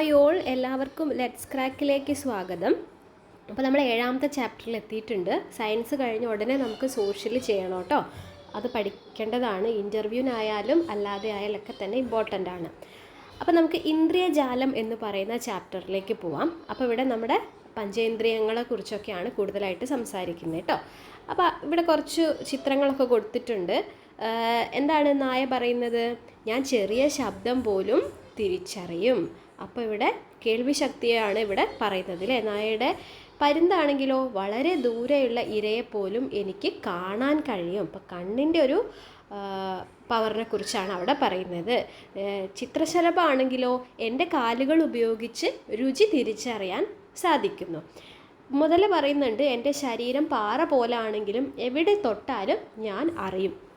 Hi all എല്ലാവർക്കും let's ക്രാക്കിലേക്ക് സ്വാഗതം. അപ്പോൾ നമ്മൾ ഏഴാമത്തെ ചാപ്റ്ററിൽ എത്തിയിട്ടുണ്ട്. സയൻസ് കഴിഞ്ഞ ഉടനെ നമുക്ക് സോഷ്യൽ ചെയ്യണം കേട്ടോ. അത് പഠിക്കേണ്ടതാണ്. ഇന്റർവ്യൂവിനായാലും അല്ലാതെ ആയാലൊക്കെ തന്നെ ഇമ്പോർട്ടന്റ് ആണ്. അപ്പോൾ നമുക്ക് ഇന്ദ്രിയജാലം എന്ന് പറയുന്ന ചാപ്റ്ററിലേക്ക് പോവാം. അപ്പോൾ ഇവിടെ നമ്മുടെ പഞ്ചേന്ദ്രിയങ്ങളെക്കുറിച്ചൊക്കെയാണ് കൂടുതലായിട്ട് സംസാരിക്കുന്നത് കേട്ടോ. അപ്പോൾ ഇവിടെ കുറച്ച് ചിത്രങ്ങളൊക്കെ കൊടുത്തിട്ടുണ്ട്. എന്താണ് നായ പറയുന്നത്? ഞാൻ ചെറിയ ശബ്ദം പോലും തിരിച്ചറിയും. അപ്പോൾ ഇവിടെ കേൾവി ശക്തിയാണ് ഇവിടെ പറയുന്നത് അല്ലേ നായയുടെ പരുന്താണെങ്കിലോ വളരെ ദൂരെയുള്ള ഇരയെ പോലും എനിക്ക് കാണാൻ കഴിയും. അപ്പം കണ്ണിന്റെ ഒരു പവറിനെ കുറിച്ചാണ് അവിടെ പറയുന്നത്. ചിത്രശലഭമാണെങ്കിലോ എന്റെ കാലുകൾ ഉപയോഗിച്ച് രുചി തിരിച്ചറിയാൻ സാധിക്കുന്നു. മുതല പറയുന്നുണ്ട് എന്റെ ശരീരം പാറ പോലാണെങ്കിലും എവിടെ തൊട്ടാലും ഞാൻ അറിയും.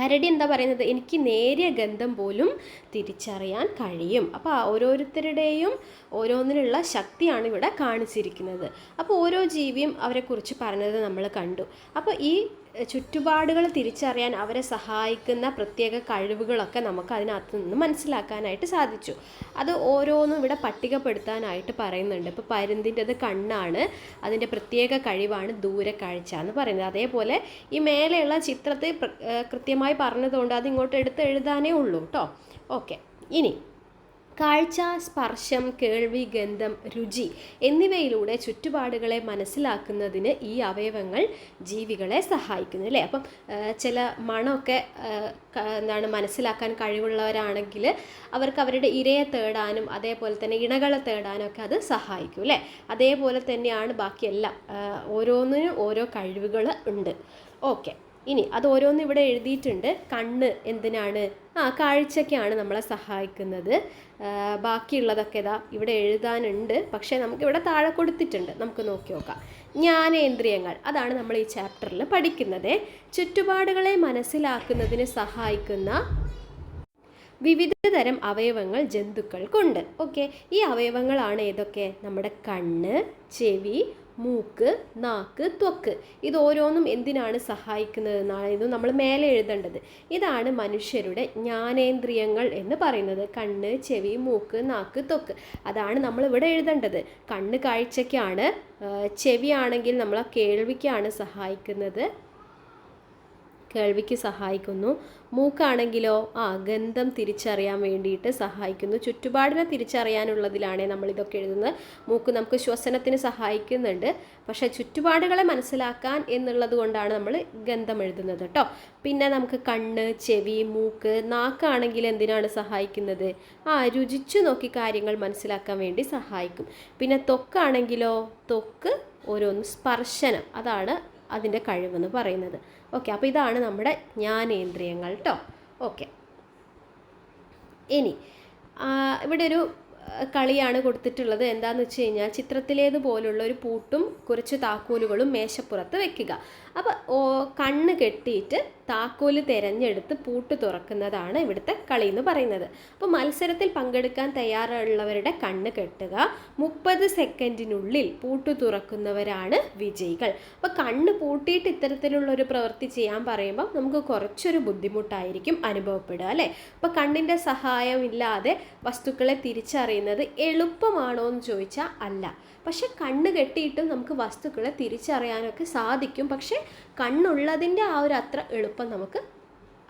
കരടി എന്താ പറയുന്നത്? എനിക്ക് നേരിയ ഗന്ധം പോലും തിരിച്ചറിയാൻ കഴിയും. അപ്പോൾ ഓരോരുത്തരുടെയും ഓരോന്നിനുള്ള ശക്തിയാണ് ഇവിടെ കാണിച്ചിരിക്കുന്നത്. അപ്പോൾ ഓരോ ജീവിയും അവരെക്കുറിച്ച് പറഞ്ഞത് നമ്മൾ കണ്ടു. അപ്പോൾ ഈ ചുറ്റുപാടുകൾ തിരിച്ചറിയാൻ അവരെ സഹായിക്കുന്ന പ്രത്യേക കഴിവുകളൊക്കെ നമുക്ക് അതിനകത്ത് നിന്ന് മനസ്സിലാക്കാനായിട്ട് സാധിച്ചു. അത് ഓരോന്നും ഇവിടെ പട്ടികപ്പെടുത്താനായിട്ട് പറയുന്നുണ്ട്. ഇപ്പോൾ പരുന്തിന്റെത് കണ്ണാണ്. അതിന്റെ പ്രത്യേക കഴിവാണ് ദൂരക്കാഴ്ച എന്ന് പറയുന്നത്. അതേപോലെ ഈ മേലെയുള്ള ചിത്രത്തെ കൃത്യമായി പറഞ്ഞതുകൊണ്ട് അത് ഇങ്ങോട്ട് എടുത്ത് എഴുതാനേ ഉള്ളൂ കേട്ടോ ഓക്കെ. ഇനി കാഴ്ച സ്പർശം കേൾവി ഗന്ധം രുചി എന്നിവയിലൂടെ ചുറ്റുപാടുകളെ മനസ്സിലാക്കുന്നതിന് ഈ അവയവങ്ങൾ ജീവികളെ സഹായിക്കുന്നു അല്ലേ? അപ്പം ചില മണമൊക്കെ എന്താണ് മനസ്സിലാക്കാൻ കഴിവുള്ളവരാണെങ്കിൽ അവർക്ക് അവരുടെ ഇരയെ തേടാനും അതേപോലെ തന്നെ ഇണകളെ തേടാനും ഒക്കെ അത് സഹായിക്കും അല്ലേ? അതേപോലെ തന്നെയാണ് ബാക്കിയെല്ലാം ഓരോന്നിനും ഓരോ കഴിവുകൾ ഉണ്ട്. ഓക്കെ. ഇനി അത് ഓരോന്നും ഇവിടെ എഴുതിയിട്ടുണ്ട്. കണ്ണ് എന്തിനാണ് ആ കാഴ്ചയ്ക്കാണ് നമ്മളെ സഹായിക്കുന്നത്. ബാക്കിയുള്ളതൊക്കെ ഇതാ ഇവിടെ എഴുതാനുണ്ട്. പക്ഷേ നമുക്ക് ഇവിടെ താഴെ കൊടുത്തിട്ടുണ്ട്. നമുക്ക് നോക്കി നോക്കാം. ജ്ഞാനേന്ദ്രിയങ്ങൾ. അതാണ് നമ്മൾ ഈ ചാപ്റ്ററിൽ പഠിക്കുന്നത്. ചുറ്റുപാടുകളെ മനസ്സിലാക്കുന്നതിന് സഹായിക്കുന്ന വിവിധ തരം അവയവങ്ങൾ ജന്തുക്കൾക്കുണ്ട്. ഓക്കെ. ഈ അവയവങ്ങളാണ് ഏതൊക്കെ? നമ്മുടെ കണ്ണ് ചെവി മൂക്ക് നാക്ക് ത്വക്ക്. ഇത് ഓരോന്നും എന്തിനാണ് സഹായിക്കുന്നത് എന്നാണ് നമ്മൾ മേലെ എഴുതേണ്ടത്. ഇതാണ് മനുഷ്യരുടെ ജ്ഞാനേന്ദ്രിയങ്ങൾ എന്ന് പറയുന്നത്. കണ്ണ് ചെവി മൂക്ക് നാക്ക് ത്വക്ക്. അതാണ് നമ്മൾ ഇവിടെ എഴുതേണ്ടത്. കണ്ണ് കാഴ്ചയ്ക്കാണ് ചെവിയാണെങ്കിൽ നമ്മളെ കേൾവിക്കാണ് സഹായിക്കുന്നത്. കേൾവിക്ക് സഹായിക്കുന്നു. മൂക്കാണെങ്കിലോ ആ ഗന്ധം തിരിച്ചറിയാൻ വേണ്ടിയിട്ട് സഹായിക്കുന്നു. ചുറ്റുപാടിനെ തിരിച്ചറിയാനുള്ളതിലാണ് നമ്മൾ ഇതൊക്കെ എഴുതുന്നത്. മൂക്ക് നമുക്ക് ശ്വസനത്തിന് സഹായിക്കുന്നുണ്ട്. പക്ഷേ ചുറ്റുപാടുകളെ മനസ്സിലാക്കാൻ എന്നുള്ളത് കൊണ്ടാണ് നമ്മൾ ഗന്ധം എഴുതുന്നത് കേട്ടോ. പിന്നെ നമുക്ക് കണ്ണ് ചെവി മൂക്ക് നാക്കാണെങ്കിൽ എന്തിനാണ് സഹായിക്കുന്നത്? ആ രുചിച്ചു നോക്കി കാര്യങ്ങൾ മനസ്സിലാക്കാൻ വേണ്ടി സഹായിക്കും. പിന്നെ ത്വക്കാണെങ്കിലോ തൊക്ക് ഓരോന്ന് സ്പർശനം. അതാണ് അതിന്റെ കഴിവെന്ന് പറയുന്നത്. ഓക്കെ അപ്പോൾ ഇതാണ് നമ്മുടെ ജ്ഞാനേന്ദ്രിയങ്ങൾ കേട്ടോ ഓക്കെ ഇനി ഇവിടെ ഒരു കളിയാണ് കൊടുത്തിട്ടുള്ളത്. എന്താണെന്ന് വെച്ച് കഴിഞ്ഞാൽ ചിത്രത്തിലേതുപോലുള്ള ഒരു പൂട്ടും കുറച്ച് താക്കോലുകളും മേശപ്പുറത്ത് വെക്കുക. അപ്പോൾ കണ്ണ് കെട്ടിയിട്ട് താക്കോൽ തിരഞ്ഞെടുത്ത് പൂട്ട് തുറക്കുന്നതാണ് ഇവിടുത്തെ കളി എന്ന് പറയുന്നത്. അപ്പോൾ മത്സരത്തിൽ പങ്കെടുക്കാൻ തയ്യാറുള്ളവരുടെ കണ്ണ് കെട്ടുക മുപ്പത് സെക്കൻഡിനുള്ളിൽ പൂട്ട് തുറക്കുന്നവരാണ് വിജയികൾ. അപ്പോൾ കണ്ണ് പൂട്ടിയിട്ട് ഇത്തരത്തിലുള്ള ഒരു പ്രവൃത്തി ചെയ്യാൻ പറയുമ്പോൾ നമുക്ക് കുറച്ചൊരു ബുദ്ധിമുട്ടായിരിക്കും അനുഭവപ്പെടുക അല്ലേ? അപ്പോൾ കണ്ണിന്റെ സഹായമില്ലാതെ വസ്തുക്കളെ തിരിച്ചറിയുന്നത് എളുപ്പമാണോ എന്ന് ചോദിച്ചാൽ അല്ല. പക്ഷെ കണ്ണ് കെട്ടിയിട്ടും നമുക്ക് വസ്തുക്കളെ തിരിച്ചറിയാനൊക്കെ സാധിക്കും. പക്ഷെ കണ്ണുള്ളതിന്റെ ആ ഒരു അത്ര എളുപ്പം നമുക്ക്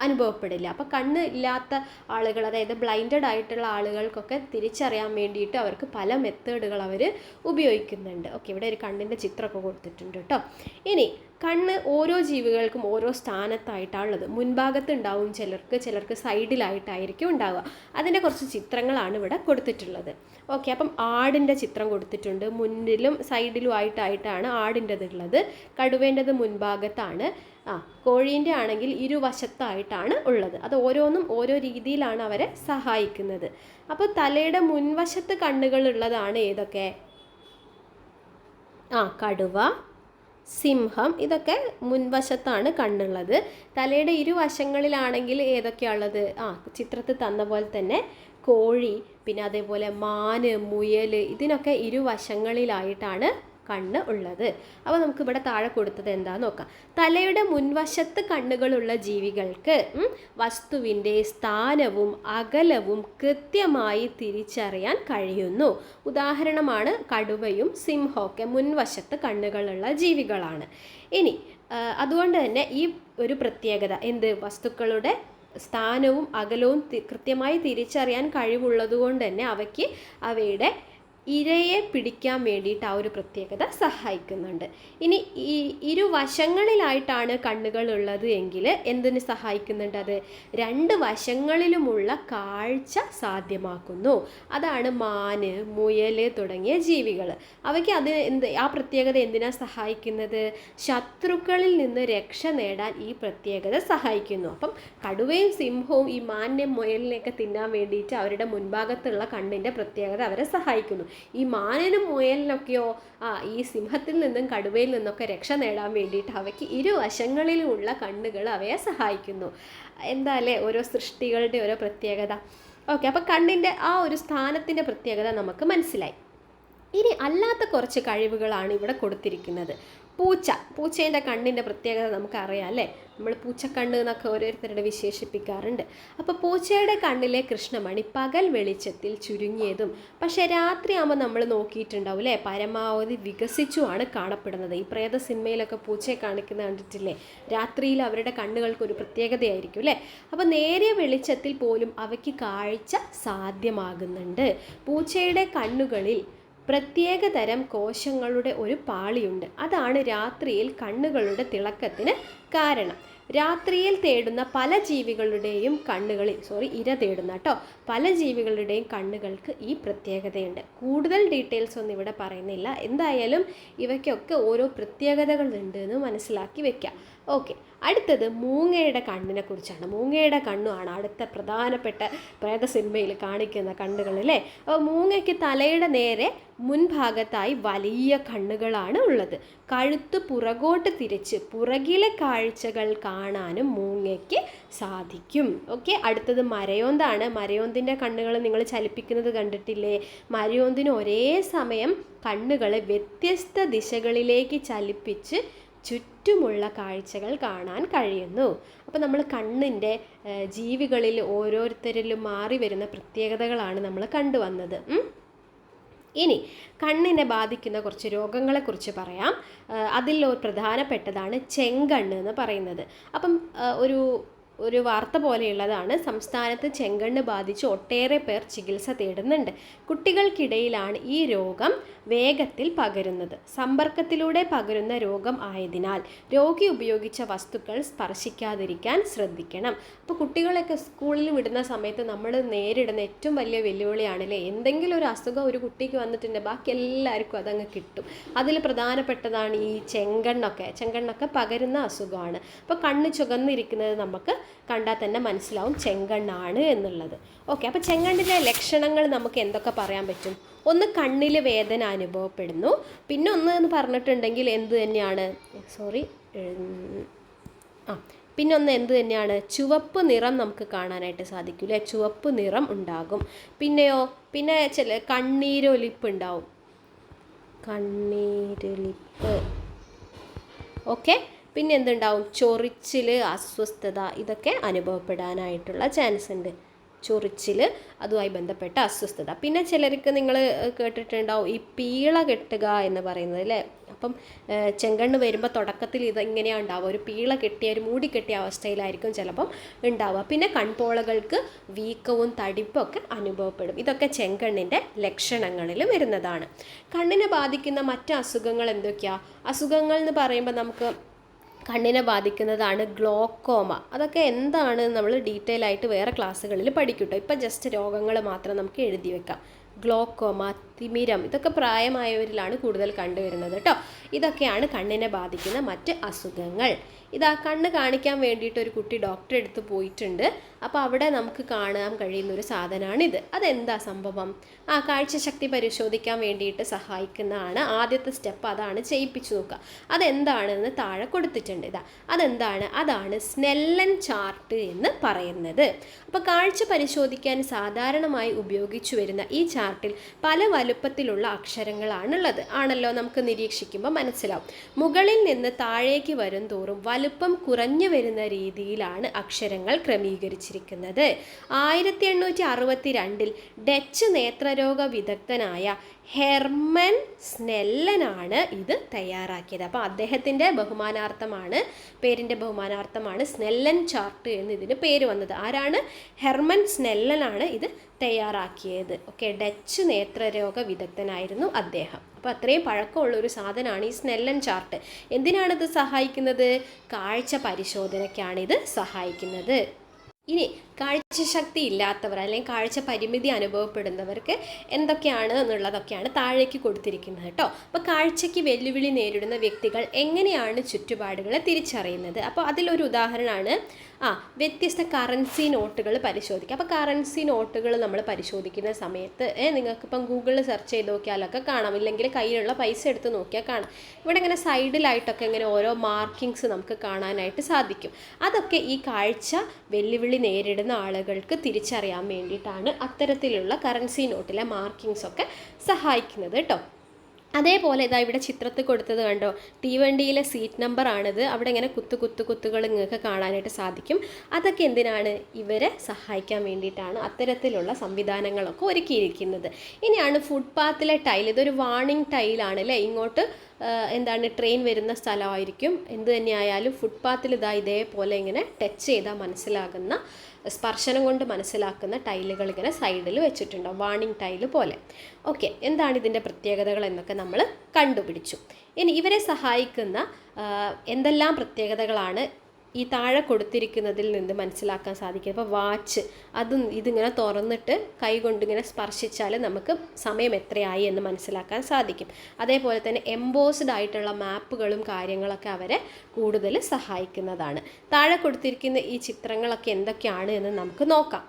അനുഭവപ്പെടില്ല. അപ്പോൾ കണ്ണ് ഇല്ലാത്ത ആളുകൾ അതായത് ബ്ലൈൻഡഡ് ആയിട്ടുള്ള ആളുകൾക്കൊക്കെ തിരിച്ചറിയാൻ വേണ്ടിയിട്ട് അവർക്ക് പല മെത്തേഡുകൾ അവർ ഉപയോഗിക്കുന്നുണ്ട്. ഓക്കെ ഇവിടെ ഒരു കണ്ണിന്റെ ചിത്രമൊക്കെ കൊടുത്തിട്ടുണ്ട് കേട്ടോ. ഇനി കണ്ണ് ഓരോ ജീവികൾക്കും ഓരോ സ്ഥാനത്തായിട്ടാണുള്ളത്. മുൻഭാഗത്ത് ഉണ്ടാവും ചിലർക്ക് ചിലർക്ക് സൈഡിലായിട്ടായിരിക്കും ഉണ്ടാവുക. അതിന്റെ കുറച്ച് ചിത്രങ്ങളാണ് ഇവിടെ കൊടുത്തിട്ടുള്ളത്. ഓക്കെ അപ്പം ആടിന്റെ ചിത്രം കൊടുത്തിട്ടുണ്ട്. മുന്നിലും സൈഡിലും ആയിട്ടായിട്ടാണ് ആടിന്റെത് ഉള്ളത് കടുവേന്റെത് മുൻഭാഗത്താണ്. ആ കോഴീന്റെ ആണെങ്കിൽ ഇരുവശത്തായിട്ടാണ് ഉള്ളത്. അത് ഓരോന്നും ഓരോ രീതിയിലാണ് അവരെ സഹായിക്കുന്നത്. അപ്പോൾ തലയുടെ മുൻവശത്ത് കണ്ണുകൾ ഉള്ളതാണ് ഏതൊക്കെ? ആ കടുവ സിംഹം ഇതൊക്കെ മുൻവശത്താണ് കണ്ണുള്ളത് തലയുടെ ഇരുവശങ്ങളിലാണെങ്കിൽ ഏതൊക്കെയാണുള്ളത്? ആ ചിത്രത്തിൽ തന്ന പോലെ തന്നെ കോഴി പിന്നെ അതേപോലെ മാന് മുയൽ ഇതിനൊക്കെ ഇരുവശങ്ങളിലായിട്ടാണ് കണ്ണ് ഉള്ളത്. അപ്പോൾ നമുക്ക് ഇവിടെ താഴെ കൊടുത്തത് എന്താന്ന് നോക്കാം. തലയുടെ മുൻവശത്ത് കണ്ണുകളുള്ള ജീവികൾക്ക് വസ്തുവിന്റെ സ്ഥാനവും അകലവും കൃത്യമായി തിരിച്ചറിയാൻ കഴിയുന്നു. ഉദാഹരണമാണ് കടുവയും സിംഹമൊക്കെ മുൻവശത്ത് കണ്ണുകളുള്ള ജീവികളാണ്. ഇനി അതുകൊണ്ട് തന്നെ ഈ ഒരു പ്രത്യേകത എന്ത്? വസ്തുക്കളുടെ സ്ഥാനവും അകലവും കൃത്യമായി തിരിച്ചറിയാൻ കഴിവുള്ളതുകൊണ്ട് തന്നെ അവയ്ക്ക് അവയുടെ ഇരയെ പിടിക്കാൻ വേണ്ടിയിട്ട് ആ ഒരു പ്രത്യേകത സഹായിക്കുന്നുണ്ട്. ഇനി ഈ ഇരുവശങ്ങളിലായിട്ടാണ് കണ്ണുകൾ ഉള്ളത് എങ്കിൽ എന്തിന് സഹായിക്കുന്നുണ്ട് അത്? രണ്ട് വശങ്ങളിലുമുള്ള കാഴ്ച സാധ്യമാക്കുന്നു. അതാണ് മാന് മുയൽ തുടങ്ങിയ ജീവികൾ. അവയ്ക്ക് അത് എന്ത് ആ പ്രത്യേകത എന്തിനാ സഹായിക്കുന്നത്? ശത്രുക്കളിൽ നിന്ന് രക്ഷ നേടാൻ ഈ പ്രത്യേകത സഹായിക്കുന്നു. അപ്പം കടുവയും സിംഹവും ഈ മാനിനെ മുയലിനെയൊക്കെ തിന്നാൻ വേണ്ടിയിട്ട് അവരുടെ മുൻഭാഗത്തുള്ള കണ്ണിന്റെ പ്രത്യേകത അവരെ സഹായിക്കുന്നു. ഈ മാനനും മുയലിനൊക്കെയോ ആ ഈ സിംഹത്തിൽ നിന്നും കടുവയിൽ നിന്നൊക്കെ രക്ഷ നേടാൻ വേണ്ടിയിട്ട് അവയ്ക്ക് ഇരുവശങ്ങളിലുമുള്ള കണ്ണുകൾ അവയെ സഹായിക്കുന്നു. എന്താ അല്ലേ? ഓരോ സൃഷ്ടികളുടെ ഓരോ പ്രത്യേകത. ഓക്കെ അപ്പം കണ്ണിന്റെ ആ ഒരു സ്ഥാനത്തിന്റെ പ്രത്യേകത നമുക്ക് മനസ്സിലായി. ഇനി അല്ലാത്ത കുറച്ച് കഴിവുകളാണ് ഇവിടെ കൊടുത്തിരിക്കുന്നത്. പൂച്ച പൂച്ചേന്റെ കണ്ണിന്റെ പ്രത്യേകത നമുക്കറിയാം അല്ലേ? നമ്മൾ പൂച്ചക്കണ്ണ് എന്നൊക്കെ ഓരോരുത്തരുടെ വിശേഷിപ്പിക്കാറുണ്ട്. അപ്പോൾ പൂച്ചയുടെ കണ്ണിലെ കൃഷ്ണമണി പകൽ വെളിച്ചത്തിൽ ചുരുങ്ങിയതും പക്ഷേ രാത്രിയാകുമ്പോൾ നമ്മൾ നോക്കിയിട്ടുണ്ടാവും അല്ലേ? പരമാവധി വികസിച്ചുമാണ് കാണപ്പെടുന്നത്. ഈ പ്രേത സിനിമയിലൊക്കെ പൂച്ചയെ കാണിക്കുന്ന കണ്ടിട്ടില്ലേ? രാത്രിയിൽ അവരുടെ കണ്ണുകൾക്ക് ഒരു പ്രത്യേകതയായിരിക്കും അല്ലേ? അപ്പോൾ നേരിയ വെളിച്ചത്തിൽ പോലും അവയ്ക്ക് കാഴ്ച സാധ്യമാകുന്നുണ്ട്. പൂച്ചയുടെ കണ്ണുകളിൽ പ്രത്യേക തരം കോശങ്ങളുടെ ഒരു പാളിയുണ്ട്. അതാണ് രാത്രിയിൽ കണ്ണുകളുടെ തിളക്കത്തിന് കാരണം. രാത്രിയിൽ തേടുന്ന പല ജീവികളുടെയും കണ്ണുകളിൽ സോറി ഇര തേടുന്ന കേട്ടോ പല ജീവികളുടെയും കണ്ണുകൾക്ക് ഈ പ്രത്യേകതയുണ്ട്. കൂടുതൽ ഡീറ്റെയിൽസ് ഒന്നും ഇവിടെ പറയുന്നില്ല. എന്തായാലും ഇവയ്ക്കൊക്കെ ഓരോ പ്രത്യേകതകളുണ്ട് എന്ന് മനസ്സിലാക്കി വെക്കാം. ഓക്കെ. അടുത്തത് മൂങ്ങയുടെ കണ്ണിനെ കുറിച്ചാണ്. മൂങ്ങയുടെ കണ്ണുമാണ് അടുത്ത പ്രധാനപ്പെട്ട പ്രേത സിനിമയിൽ കാണിക്കുന്ന കണ്ണുകൾ അല്ലേ? അപ്പോൾ മൂങ്ങയ്ക്ക് തലയുടെ നേരെ മുൻഭാഗത്തായി വലിയ കണ്ണുകളാണ് ഉള്ളത്. കഴുത്ത് പുറകോട്ട് തിരിച്ച് പുറകിലെ കാഴ്ചകൾ കാണാനും മൂങ്ങയ്ക്ക് സാധിക്കും. ഓക്കെ അടുത്തത് മരയോന്താണ്. മരയോന്തിന്റെ കണ്ണുകൾ നിങ്ങൾ ചലിപ്പിക്കുന്നത് കണ്ടിട്ടില്ലേ? മരയോന്തിന് ഒരേ സമയം കണ്ണുകളെ വ്യത്യസ്ത ദിശകളിലേക്ക് ചലിപ്പിച്ച് ചുറ്റുമുള്ള കാഴ്ചകൾ കാണാൻ കഴിയുന്നു. അപ്പോൾ നമ്മൾ കണ്ണിന്റെ ജീവികളിൽ ഓരോരുത്തരിലും മാറി വരുന്ന പ്രത്യേകതകളാണ് നമ്മൾ കണ്ടുവന്നത് ഇനി കണ്ണിനെ ബാധിക്കുന്ന കുറച്ച് രോഗങ്ങളെക്കുറിച്ച് പറയാം. അതിൽ പ്രധാനപ്പെട്ടതാണ് ചെങ്കണ്ണ് എന്ന് പറയുന്നത്. അപ്പം ഒരു ഒരു വാർത്ത പോലെയുള്ളതാണ്. സംസ്ഥാനത്ത് ചെങ്കണ്ണ് ബാധിച്ച് ഒട്ടേറെ പേർ ചികിത്സ തേടുന്നുണ്ട്. കുട്ടികൾക്കിടയിലാണ് ഈ രോഗം വേഗത്തിൽ പകരുന്നത്. സമ്പർക്കത്തിലൂടെ പകരുന്ന രോഗം ആയതിനാൽ രോഗി ഉപയോഗിച്ച വസ്തുക്കൾ സ്പർശിക്കാതിരിക്കാൻ ശ്രദ്ധിക്കണം. അപ്പോൾ കുട്ടികളൊക്കെ സ്കൂളിൽ വിടുന്ന സമയത്ത് നമ്മൾ നേരിടുന്ന ഏറ്റവും വലിയ വെല്ലുവിളിയാണല്ലേ? എന്തെങ്കിലും ഒരു അസുഖം ഒരു കുട്ടിക്ക് വന്നിട്ടുണ്ട് ബാക്കി എല്ലാവർക്കും അതങ്ങ് കിട്ടും. അതിൽ പ്രധാനപ്പെട്ടതാണ് ഈ ചെങ്കണ്ണൊക്കെ. ചെങ്കണ്ണൊക്കെ പകരുന്ന അസുഖമാണ്. അപ്പോൾ കണ്ണ് ചുകന്നിരിക്കുന്നത് നമുക്ക് കണ്ടാൽ തന്നെ മനസ്സിലാവും ചെങ്കണ്ണാണ് എന്നുള്ളത്. ഓക്കെ അപ്പോൾ ചെങ്കണ്ണിന്റെ ലക്ഷണങ്ങൾ നമുക്ക് എന്തൊക്കെ പറയാൻ പറ്റും? ഒന്ന് കണ്ണിൽ വേദന അനുഭവപ്പെടുന്നു. പിന്നെ ഒന്ന് എന്ന് പറഞ്ഞിട്ടുണ്ടെങ്കിൽ എന്ത് തന്നെയാണ്? സോറി ആ പിന്നെ ഒന്ന് എന്ത് തന്നെയാണ്? ചുവപ്പ് നിറം നമുക്ക് കാണാനായിട്ട് സാധിക്കും അല്ലേ? ചുവപ്പ് നിറം ഉണ്ടാകും. പിന്നെയോ? പിന്നെ ചില കണ്ണീരൊലിപ്പ് ഉണ്ടാവും. കണ്ണീരൊലിപ്പ്. ഓക്കെ പിന്നെ എന്തുണ്ടാവും ചൊറിച്ചിൽ അസ്വസ്ഥത ഇതൊക്കെ അനുഭവപ്പെടാനായിട്ടുള്ള ചാൻസ് ഉണ്ട്. ചൊറിച്ചിൽ അതുമായി ബന്ധപ്പെട്ട അസ്വസ്ഥത. പിന്നെ ചിലർക്ക് നിങ്ങൾ കേട്ടിട്ടുണ്ടാവും ഈ പീള കെട്ടുക എന്ന് പറയുന്നത് അല്ലേ? അപ്പം ചെങ്കണ്ണ് വരുമ്പോൾ തുടക്കത്തിൽ ഇത് ഇങ്ങനെയാണ് ഉണ്ടാവുക? ഒരു പീള കെട്ടിയ ഒരു മൂടി കെട്ടിയ അവസ്ഥയിലായിരിക്കും ചിലപ്പം ഉണ്ടാവുക. പിന്നെ കൺപോളകൾക്ക് വീക്കവും തടിപ്പും ഒക്കെ അനുഭവപ്പെടും. ഇതൊക്കെ ചെങ്കണ്ണിന്റെ ലക്ഷണങ്ങളിൽ വരുന്നതാണ്. കണ്ണിനെ ബാധിക്കുന്ന മറ്റ് അസുഖങ്ങൾ എന്തൊക്കെയാണ് അസുഖങ്ങൾ എന്ന് പറയുമ്പോൾ നമുക്ക് കണ്ണിനെ ബാധിക്കുന്നതാണ് ഗ്ലോക്കോമ. അതൊക്കെ എന്താണ് നമ്മൾ ഡീറ്റെയിൽ ആയിട്ട് വേറെ ക്ലാസ്സുകളിൽ പഠിക്കൂട്ടോ കേട്ടോ ഇപ്പം ജസ്റ്റ് രോഗങ്ങൾ മാത്രം നമുക്ക് എഴുതി വെക്കാം. ഗ്ലോക്കോമ തിമിരം ഇതൊക്കെ പ്രായമായവരിലാണ് കൂടുതൽ കണ്ടുവരുന്നത് കേട്ടോ ഇതൊക്കെയാണ് കണ്ണിനെ ബാധിക്കുന്ന മറ്റ് അസുഖങ്ങൾ. ഇതാ കണ്ണ് കാണിക്കാൻ വേണ്ടിയിട്ട് ഒരു കുട്ടി ഡോക്ടറെ അടുത്ത് പോയിട്ടുണ്ട്. അപ്പോൾ അവിടെ നമുക്ക് കാണാൻ കഴിയുന്ന ഒരു സാധനമാണിത് അതെന്താ സംഭവം? ആ കാഴ്ചശക്തി പരിശോധിക്കാൻ വേണ്ടിയിട്ട് സഹായിക്കുന്നതാണ് ആദ്യത്തെ സ്റ്റെപ്പ്. അതാണ് ചെയ്യിപ്പിച്ചു നോക്കുക. അതെന്താണെന്ന് താഴെ കൊടുത്തിട്ടുണ്ട് ഇതാ. അതെന്താണ്? അതാണ് സ്നെല്ലൻ ചാർട്ട് എന്ന് പറയുന്നത്. അപ്പോൾ കാഴ്ച പരിശോധിക്കാൻ സാധാരണമായി ഉപയോഗിച്ചു വരുന്ന ഈ ചാർട്ടിൽ പല വലുപ്പത്തിലുള്ള അക്ഷരങ്ങളാണുള്ളത്. ആണല്ലോ നമുക്ക് നിരീക്ഷിക്കുമ്പോൾ മനസ്സിലാവും. മുകളിൽ നിന്ന് താഴേക്ക് വരും തോറും വലുപ്പം കുറഞ്ഞു വരുന്ന രീതിയിലാണ് അക്ഷരങ്ങൾ ക്രമീകരിച്ചിരിക്കുന്നത്. ആയിരത്തി എണ്ണൂറ്റി അറുപത്തി രണ്ടിൽ ഡച്ച് നേത്രരോഗ വിദഗ്ധനായ ഹെർമൻ സ്നെല്ലനാണ് ഇത് തയ്യാറാക്കിയത്. അപ്പോൾ അദ്ദേഹത്തിന്റെ ബഹുമാനാർത്ഥമാണ് പേരിന്റെ ബഹുമാനാർത്ഥമാണ് സ്നെല്ലൻ ചാർട്ട് എന്ന് ഇതിന് പേര് വന്നത്. ആരാണ്? ഹെർമൻ സ്നെല്ലനാണ് ഇത് തയ്യാറാക്കിയത്. ഓക്കെ ഡച്ച് നേത്രരോഗ വിദഗ്ധനായിരുന്നു അദ്ദേഹം. അപ്പോൾ അത്രയും പഴക്കമുള്ള ഒരു സാധനമാണ് ഈ സ്നെല്ലൻ ചാർട്ട്. എന്തിനാണിത് സഹായിക്കുന്നത്? കാഴ്ച പരിശോധനയ്ക്കാണ് ഇത് സഹായിക്കുന്നത്. ഇനി കാഴ്ചശക്തി ഇല്ലാത്തവർ അല്ലെങ്കിൽ കാഴ്ച പരിമിതി അനുഭവപ്പെടുന്നവർക്ക് എന്തൊക്കെയാണ് എന്നുള്ളതൊക്കെയാണ് താഴേക്ക് കൊടുത്തിരിക്കുന്നത് കേട്ടോ. അപ്പോൾ കാഴ്ചയ്ക്ക് വെല്ലുവിളി നേരിടുന്ന വ്യക്തികൾ എങ്ങനെയാണ് ചുറ്റുപാടുകളെ തിരിച്ചറിയുന്നത്? അപ്പോൾ അതിലൊരു ഉദാഹരണമാണ് ആ വ്യത്യസ്ത കറൻസി നോട്ടുകൾ പരിശോധിക്കുക അപ്പോൾ കറൻസി നോട്ടുകൾ നമ്മൾ പരിശോധിക്കുന്ന സമയത്ത് നിങ്ങൾക്കിപ്പം ഗൂഗിളിൽ സെർച്ച് ചെയ്ത് നോക്കിയാലൊക്കെ കാണാം. ഇല്ലെങ്കിൽ കയ്യിലുള്ള പൈസ എടുത്ത് നോക്കിയാൽ കാണാം. ഇവിടെ ഇങ്ങനെ സൈഡിലായിട്ടൊക്കെ ഇങ്ങനെ ഓരോ മാർക്കിങ്സ് നമുക്ക് കാണാനായിട്ട് സാധിക്കും. അതൊക്കെ ഈ കാഴ്ച വെല്ലുവിളി നേരിടുന്ന ആളുകൾക്ക് തിരിച്ചറിയാൻ വേണ്ടിയിട്ടാണ് അത്തരത്തിലുള്ള കറൻസി നോട്ടിലെ മാർക്കിങ്സ് ഒക്കെ സഹായിക്കുന്നത് കേട്ടോ അതേപോലെ ഇതാ ഇവിടെ ചിത്രത്തിൽ കൊടുത്തത് കണ്ടോ? തീവണ്ടിയിലെ സീറ്റ് നമ്പർ ആണിത്. അവിടെ ഇങ്ങനെ കുത്തു കുത്തു കുത്തുകൾ നിങ്ങൾക്ക് കാണാനായിട്ട് സാധിക്കും. അതൊക്കെ എന്തിനാണ് ഇവരെ സഹായിക്കാൻ വേണ്ടിയിട്ടാണ് അത്തരത്തിലുള്ള സംവിധാനങ്ങളൊക്കെ ഒരുക്കിയിരിക്കുന്നത്. ഇനിയാണ് ഫുട്പാത്തിലെ ടൈൽ ഇതൊരു വാണിംഗ് ടൈലാണ് അല്ലേ? ഇങ്ങോട്ട് എന്താണ് ട്രെയിൻ വരുന്ന സ്ഥലമായിരിക്കും. എന്ത് തന്നെയായാലും ഫുട്പാത്തിൽ ഇതാ ഇതേപോലെ ഇങ്ങനെ ടച്ച് ചെയ്താൽ മനസ്സിലാകുന്ന സ്പർശനം കൊണ്ട് മനസ്സിലാക്കുന്ന ടൈലുകൾ ഇങ്ങനെ സൈഡിൽ വെച്ചിട്ടുണ്ടാവും വാണിംഗ് ടൈൽ പോലെ. ഓക്കെ എന്താണ് ഇതിന്റെ പ്രത്യേകതകൾ എന്നൊക്കെ നമ്മൾ കണ്ടുപിടിച്ചു. ഇനി ഇവരെ സഹായിക്കുന്ന എന്തെല്ലാം പ്രത്യേകതകളാണ് ഈ താഴെ കൊടുത്തിരിക്കുന്നതിൽ നിന്ന് മനസ്സിലാക്കാൻ സാധിക്കും. അപ്പോൾ വാച്ച് അതും ഇതിങ്ങനെ തുറന്നിട്ട് കൈ കൊണ്ട് ഇങ്ങനെ സ്പർശിച്ചാൽ നമുക്ക് സമയം എത്രയായി എന്ന് മനസ്സിലാക്കാൻ സാധിക്കും. അതേപോലെ തന്നെ എംബോസ്ഡ് ആയിട്ടുള്ള മാപ്പുകളും കാര്യങ്ങളൊക്കെ അവരെ കൂടുതൽ സഹായിക്കുന്നതാണ്. താഴെ കൊടുത്തിരിക്കുന്ന ഈ ചിത്രങ്ങളൊക്കെ എന്തൊക്കെയാണ് എന്ന് നമുക്ക് നോക്കാം.